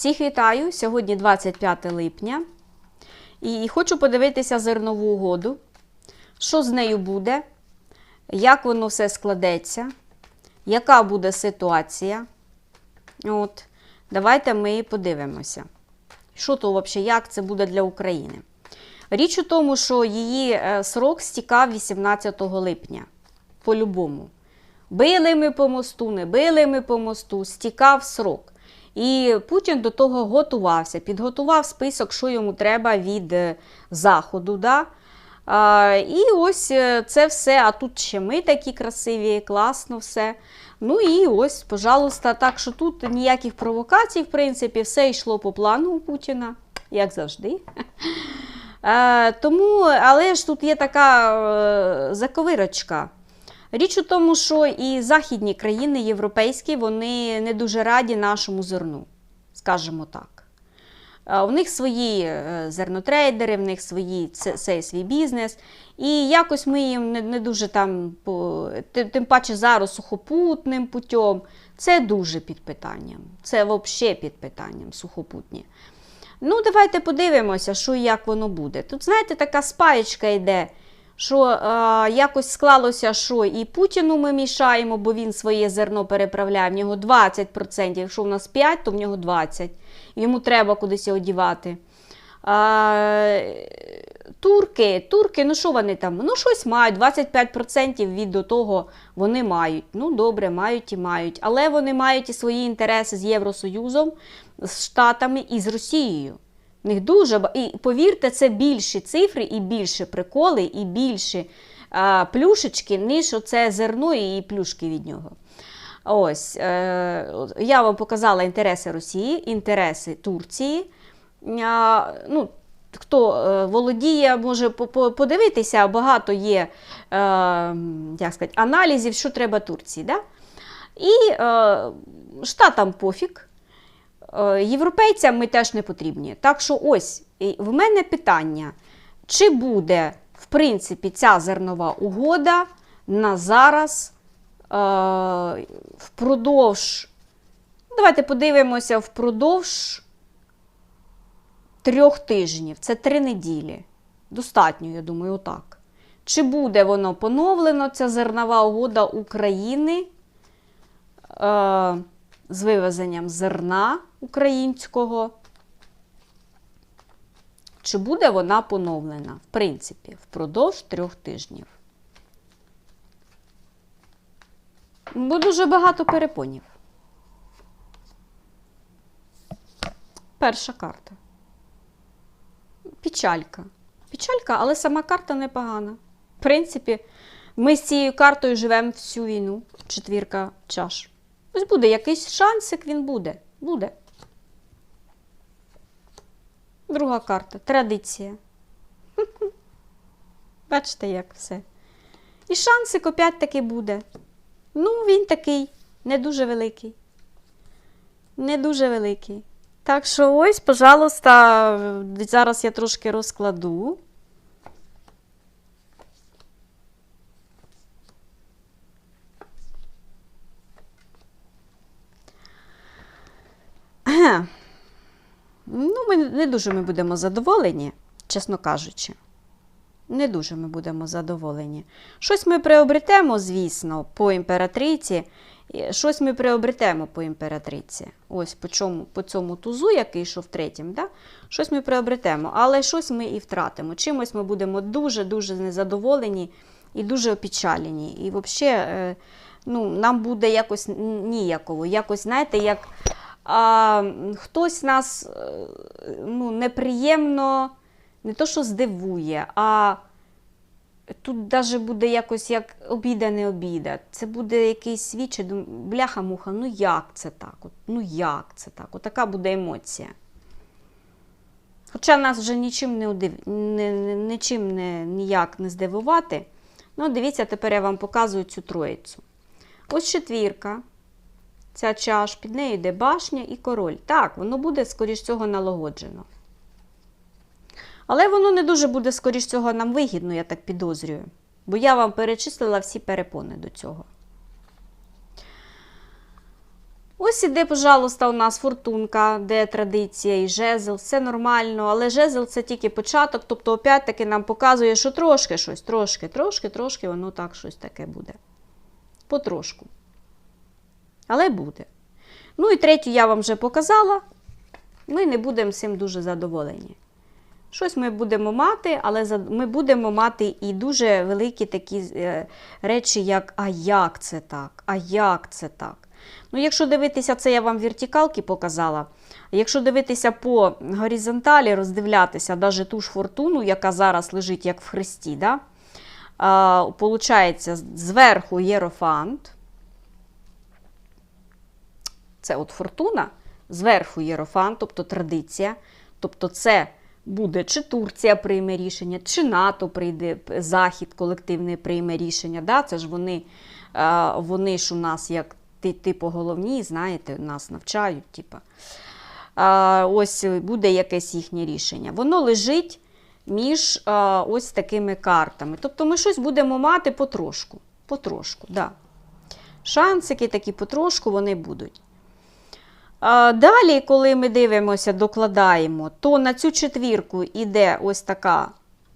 Всіх вітаю! Сьогодні 25 липня. І хочу подивитися зернову угоду, що з нею буде, як воно все складеться, яка буде ситуація. От, Давайте ми подивимося, що то взагалі, як це буде для України. Річ у тому, що її е, срок стікав 18 липня. По-любому. Били ми по мосту, не били ми по мосту, стікав срок. І Путін до того готувався, підготував список, що йому треба від е, Заходу. Да? А, і ось е, це все. А тут ще ми такі красиві, класно все. Ну і ось, пожалуйста, так що тут ніяких провокацій, в принципі, все йшло по плану у Путіна, як завжди. Е, тому, але ж тут є така заковирочка. Річ у тому, що і західні країни європейські вони не дуже раді нашому зерну, скажімо так. Е, У них свої е, зернотрейдери, в них свої це, це свій бізнес. І якось ми їм не, не дуже там, тим паче зараз сухопутним путем. Це дуже під питанням. Це взагалі під питанням сухопутні. Ну, давайте подивимося, що і як воно буде. Тут, знаєте, така спаєчка йде, що е, якось склалося, що і Путіну ми мішаємо, бо він своє зерно переправляє. В нього 20%. Якщо в нас 5%, то в нього 20%. Йому треба кудись його дівати. Е, турки, турки, ну що вони там? Ну, щось мають, 25% від до того вони мають. Ну, добре, мають і мають. Але вони мають і свої інтереси з Євросоюзом, з Штатами і з Росією. В них дуже і повірте, це більші цифри, і більше приколи, і більші а, плюшечки, ніж оце зерно і плюшки від нього. Ось, е, я вам показала інтереси Росії, інтереси Турції. А, ну, хто е, володіє, може по- по- подивитися, багато є е, як сказати, аналізів, що треба Турції. Да? І е, штатам пофіг. Е, Європейцям ми теж не потрібні. Так що ось в мене питання: чи буде, в принципі, ця зернова угода на зараз е, впродовж, ну, давайте подивимося, впродовж трьох тижнів, це три неділі. Достатньо, я думаю, отак. Чи буде воно поновлено, ця зернова угода України? Е, з вивезенням зерна українського. Чи буде вона поновлена, в принципі, впродовж трьох тижнів? Бо дуже багато перепонів. Перша карта. Печалька. Печалька, але сама карта непогана. В принципі, ми з цією картою живемо всю війну. Четвірка чаш. Ось буде якийсь шансик, він буде. Буде. Друга карта. Традиція. Бачите, як все. І шансик опять таки буде. Ну, він такий, не дуже великий. Не дуже великий. Так що ось, пожалуйста, зараз я трошки розкладу. Ну, ми не дуже ми будемо задоволені, чесно кажучи. Не дуже ми будемо задоволені. Щось ми приобретемо, звісно, по імператриці. Щось ми приобретемо по імператриці. Ось по, чому, по цьому тузу, який йшов третім, да? щось ми приобретемо, але щось ми і втратимо. Чимось ми будемо дуже-дуже незадоволені і дуже опечалені. І взагалі, е, ну, нам буде якось ніяково. Якось, знаєте, як а, хтось нас е, ну, неприємно не то, що здивує, а тут навіть буде якось як обіда, не обіда. Це буде якийсь свідчий, бляха-муха, ну як це так? От, ну як це так? От така буде емоція. Хоча нас вже нічим не, удив... нічим не, ніяк не здивувати. Ну, дивіться, тепер я вам показую цю троїцю. Ось четвірка. Ця чаш, під нею йде башня і король. Так, воно буде, скоріш цього, налагоджено. Але воно не дуже буде, скоріш цього, нам вигідно, я так підозрюю. Бо я вам перечислила всі перепони до цього. Ось іде, пожалуйста, у нас фортунка, де традиція і жезл, все нормально, але жезл це тільки початок, тобто, опять-таки нам показує, що трошки щось, трошки, трошки, трошки, воно так щось таке буде. Потрошку. Але буде. Ну і третю я вам вже показала. Ми не будемо цим дуже задоволені. Щось ми будемо мати, але ми будемо мати і дуже великі такі е, речі, як а як це так? А як це так? Ну, якщо дивитися, це я вам вертикалки показала. Якщо дивитися по горизонталі, роздивлятися навіть ту ж фортуну, яка зараз лежить як в хресті, да? зверху єрофант. Це от фортуна, зверху єрофант, тобто традиція. Тобто це буде чи Турція прийме рішення, чи НАТО прийде, Захід колективне прийме рішення. Да? Це ж вони, вони ж у нас як типу головні, знаєте, нас навчають. Типу. Ось буде якесь їхнє рішення. Воно лежить між ось такими картами. Тобто ми щось будемо мати потрошку. Потрошку, да. Шансики такі потрошку вони будуть. Далі, коли ми дивимося, докладаємо, то на цю четвірку йде ось така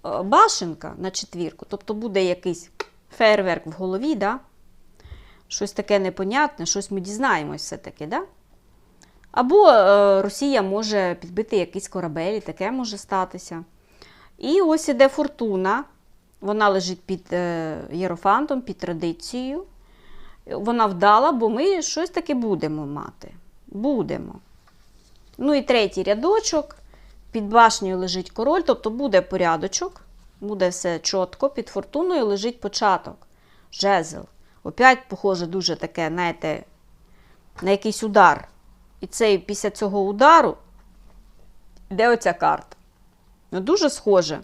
е, башенка на четвірку, тобто буде якийсь фейерверк в голові, да? щось таке непонятне, щось ми дізнаємось все-таки. Да? Або е, Росія може підбити якийсь корабель, і таке може статися. І ось іде фортуна. Вона лежить під е, єрофантом, під традицією. Вона вдала, бо ми щось таке будемо мати. Будемо. Ну і третій рядочок. Під башнею лежить король, тобто буде порядочок, буде все чітко. Під фортуною лежить початок. Жезл. Опять, похоже, дуже таке, знаєте, на якийсь удар. І цей, після цього удару йде оця карта. Ну, дуже схоже,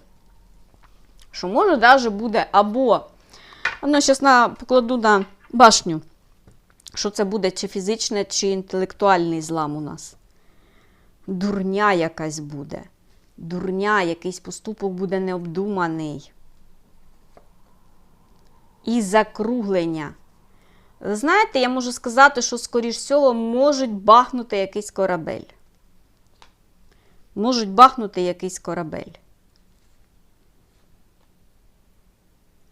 що може навіть буде або. Воно зараз на, покладу на башню, що це буде чи фізичне, чи інтелектуальний злам у нас. Дурня якась буде. Дурня, якийсь поступок буде необдуманий. І закруглення. Знаєте, я можу сказати, що, скоріш всього, можуть бахнути якийсь корабель. Можуть бахнути якийсь корабель.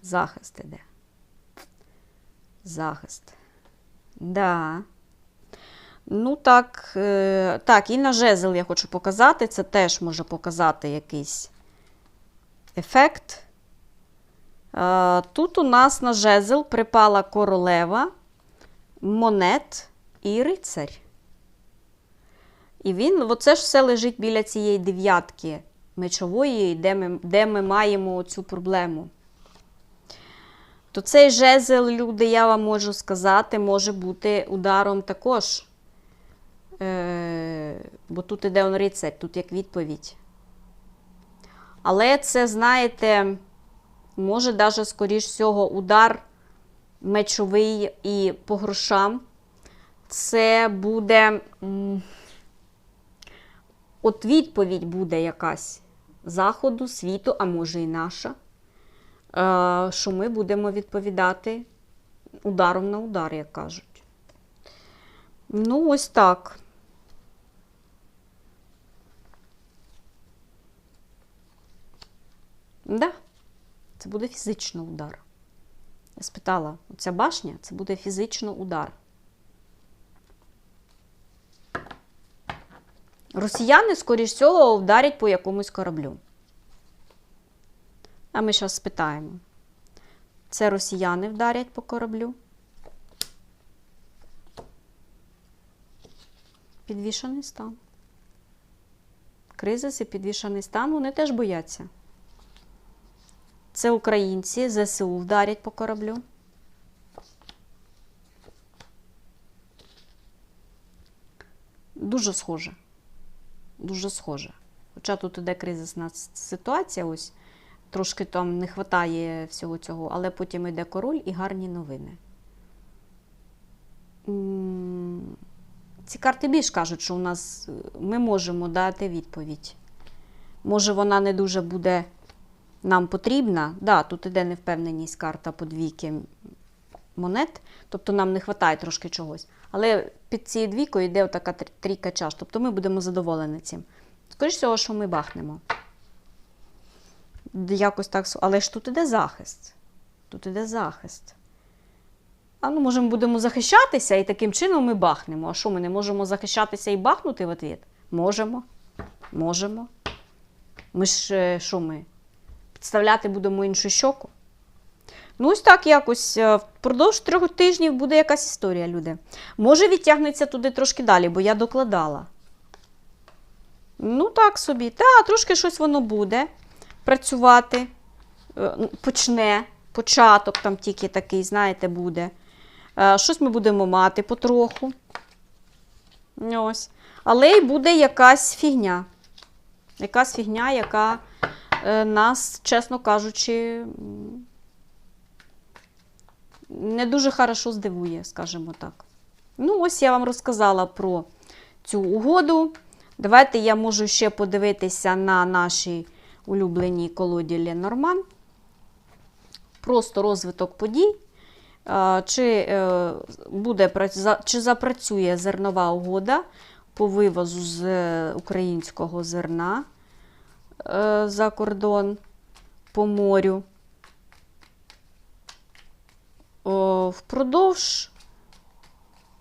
Захист іде. Захист. Да. Ну, так, е, так, і на жезл я хочу показати. Це теж може показати якийсь ефект. Е, Тут у нас на жезл припала королева, монет і рицарь. І він, оце ж все лежить біля цієї дев'ятки мечової, де ми, де ми маємо цю проблему. То цей жезл, люди, я вам можу сказати, може бути ударом також. Е, бо тут іде он рицарь, тут як відповідь. Але це, знаєте, може навіть, скоріш всього, удар мечовий і по грошам. Це буде. От відповідь буде якась заходу, світу, а може і наша, що ми будемо відповідати ударом на удар, як кажуть. Ну, ось так. Да, це буде фізично удар. Я спитала, оця башня це буде фізично удар. Росіяни, скоріш всього, вдарять по якомусь кораблю. А ми зараз спитаємо. Це росіяни вдарять по кораблю? Підвішаний стан. Кризис і підвішаний стан, вони теж бояться. Це українці, ЗСУ вдарять по кораблю. Дуже схоже. Дуже схоже. Хоча тут іде кризисна ситуація, ось трошки там не вистачає всього цього, але потім йде король і гарні новини. Ці карти більш кажуть, що у нас е, ми можемо дати відповідь. Може, вона не дуже буде нам потрібна. Да, тут іде невпевненість карта подвійки монет, тобто нам не вистачає трошки чогось. Але під цією двійкою йде така трійка чаш, тобто ми будемо задоволені цим. Скоріше всього, що ми бахнемо. Якось так, але ж тут іде захист. Тут іде захист. А ну, може, ми будемо захищатися і таким чином ми бахнемо. А що ми не можемо захищатися і бахнути в ответ? Можемо. Можемо. Ми ж е, що ми? Підставляти будемо іншу щоку. Ну, ось так якось е, впродовж трьох тижнів буде якась історія, люди. Може, відтягнеться туди трошки далі, бо я докладала. Ну, так собі. Та, трошки щось воно буде працювати. Е, ну, Почне, початок там тільки такий, знаєте, буде. Е, Щось ми будемо мати потроху. Ось. Але й буде якась фігня. Якась фігня, яка е, нас, чесно кажучи, не дуже хорошо здивує, скажімо так. Ну, ось я вам розказала про цю угоду. Давайте я можу ще подивитися на нашій улюбленій колоді Ленорман. Просто розвиток подій. Чи, е, буде, чи запрацює зернова угода по вивозу з е, українського зерна е, за кордон по морю. Впродовж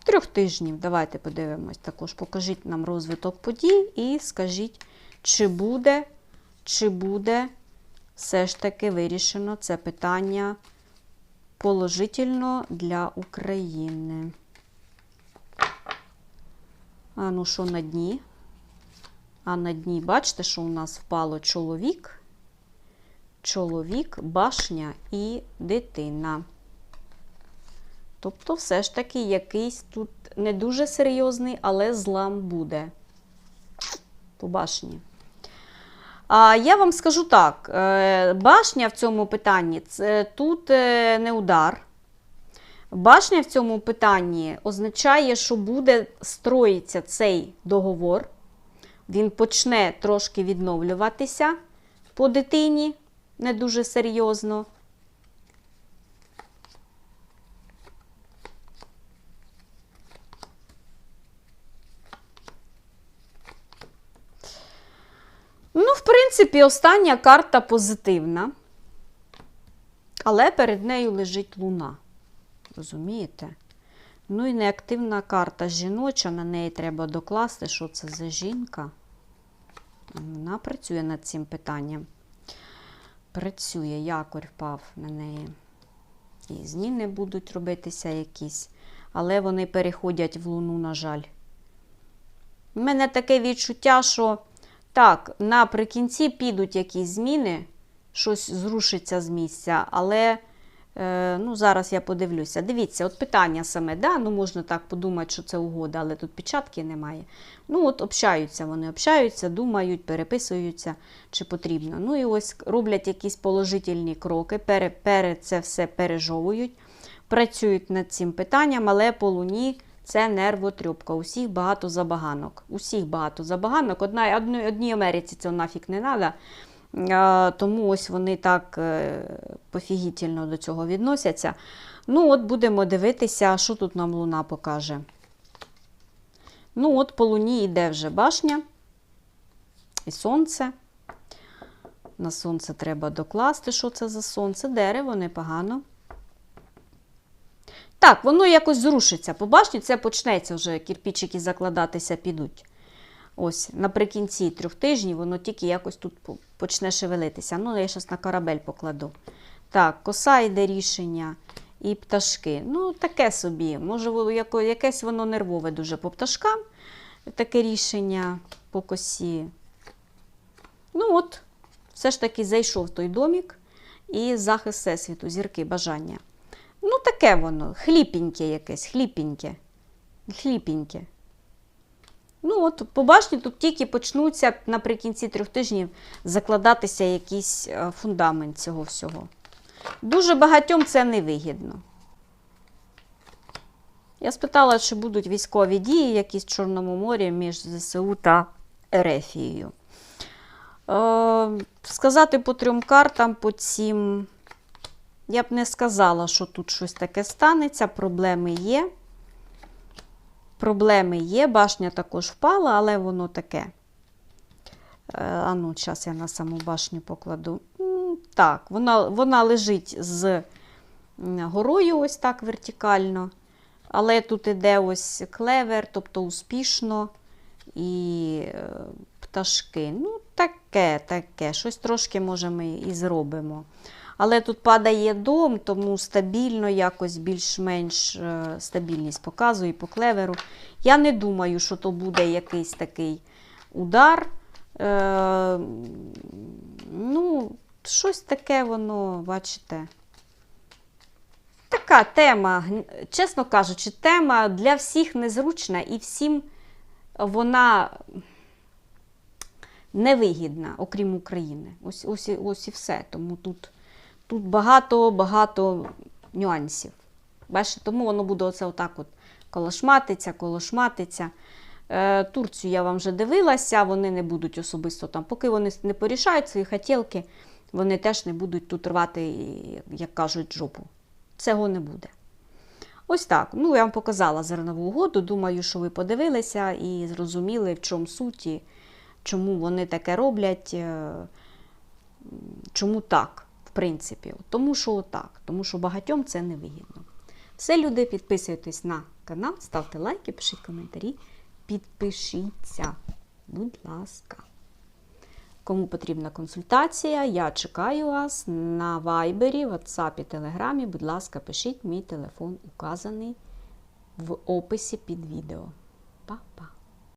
трьох тижнів. Давайте подивимось також. Покажіть нам розвиток подій і скажіть, чи буде, чи буде все ж таки вирішено це питання положительно для України. А ну що на дні? А на дні, бачите, що у нас впало чоловік, чоловік, башня і дитина. Тобто, все ж таки, якийсь тут не дуже серйозний, але злам буде. По башні. А я вам скажу так: е, башня в цьому питанні це тут е, не удар. Башня в цьому питанні означає, що буде строїться цей договор. Він почне трошки відновлюватися по дитині, не дуже серйозно. Ну, в принципі, остання карта позитивна. Але перед нею лежить луна. Розумієте? Ну і неактивна карта жіноча, на неї треба докласти, що це за жінка. Вона працює над цим питанням. Працює, якорь впав на неї. І зміни будуть робитися якісь, але вони переходять в луну, на жаль. У мене таке відчуття, що так, наприкінці підуть якісь зміни, щось зрушиться з місця, але е, ну, зараз я подивлюся. Дивіться, от питання саме, да? ну можна так подумати, що це угода, але тут печатки немає. Ну, от общаються вони, общаються, думають, переписуються, чи потрібно. Ну і ось роблять якісь положительні кроки, пере, пере, це все пережовують, працюють над цим питанням, але по луні це нервотрьопка. Усіх багато забаганок. Усіх багато забаганок. Одна, одній, одній Америці це нафіг не треба. Тому ось вони так е, пофігітельно до цього відносяться. Ну, от будемо дивитися, що тут нам луна покаже. Ну, от по луні йде вже башня і сонце. На сонце треба докласти, що це за сонце. Дерево непогано. Так, воно якось зрушиться. По башні це почнеться вже, кірпічики закладатися підуть. Ось, наприкінці трьох тижнів воно тільки якось тут почне шевелитися. Ну, я зараз на корабель покладу. Так, коса йде рішення і пташки. Ну, таке собі. Може, якесь воно нервове дуже по пташкам. Таке рішення по косі. Ну, от, все ж таки зайшов той домік і захист всесвіту, зірки, бажання. Ну, таке воно, хліпеньке якесь, хліпеньке. Хліпеньке. Ну, от по башні тут тільки почнуться наприкінці трьох тижнів закладатися якийсь е, фундамент цього всього. Дуже багатьом це невигідно. Я спитала, чи будуть військові дії якісь в Чорному морі між ЗСУ та Ерефією. Е, сказати по трьом картам, по цим Я б не сказала, що тут щось таке станеться. Проблеми є. Проблеми є. Башня також впала, але воно таке. Е, А ну, зараз я на саму башню покладу. Так, вона, вона лежить з горою ось так вертикально. Але тут іде ось клевер, тобто успішно. І е, пташки. Ну, таке, таке. Щось трошки, може, ми і зробимо. Але тут падає дом, тому стабільно, якось більш-менш е, стабільність показує по клеверу. Я не думаю, що то буде якийсь такий удар. Е, ну, щось таке воно, бачите. Така тема, чесно кажучи, тема для всіх незручна і всім вона невигідна, окрім України. Ось, ось, ось і все. Тому тут, тут багато-багато нюансів. Бачите, тому воно буде оце отак от колошматиться, колошматиться. Е, Турцію я вам вже дивилася, вони не будуть особисто там, поки вони не порішають свої хотілки, вони теж не будуть тут рвати, як кажуть, жопу. Цього не буде. Ось так. Ну, я вам показала зернову угоду. Думаю, що ви подивилися і зрозуміли, в чому суті, чому вони таке роблять, е, чому так, в принципі. Тому що так, тому що багатьом це не вигідно. Все, люди, підписуйтесь на канал, ставте лайки, пишіть коментарі, підпишіться, будь ласка. Кому потрібна консультація, я чекаю вас на вайбері, ватсапі, телеграмі. Будь ласка, пишіть мій телефон, указаний в описі під відео. Па-па!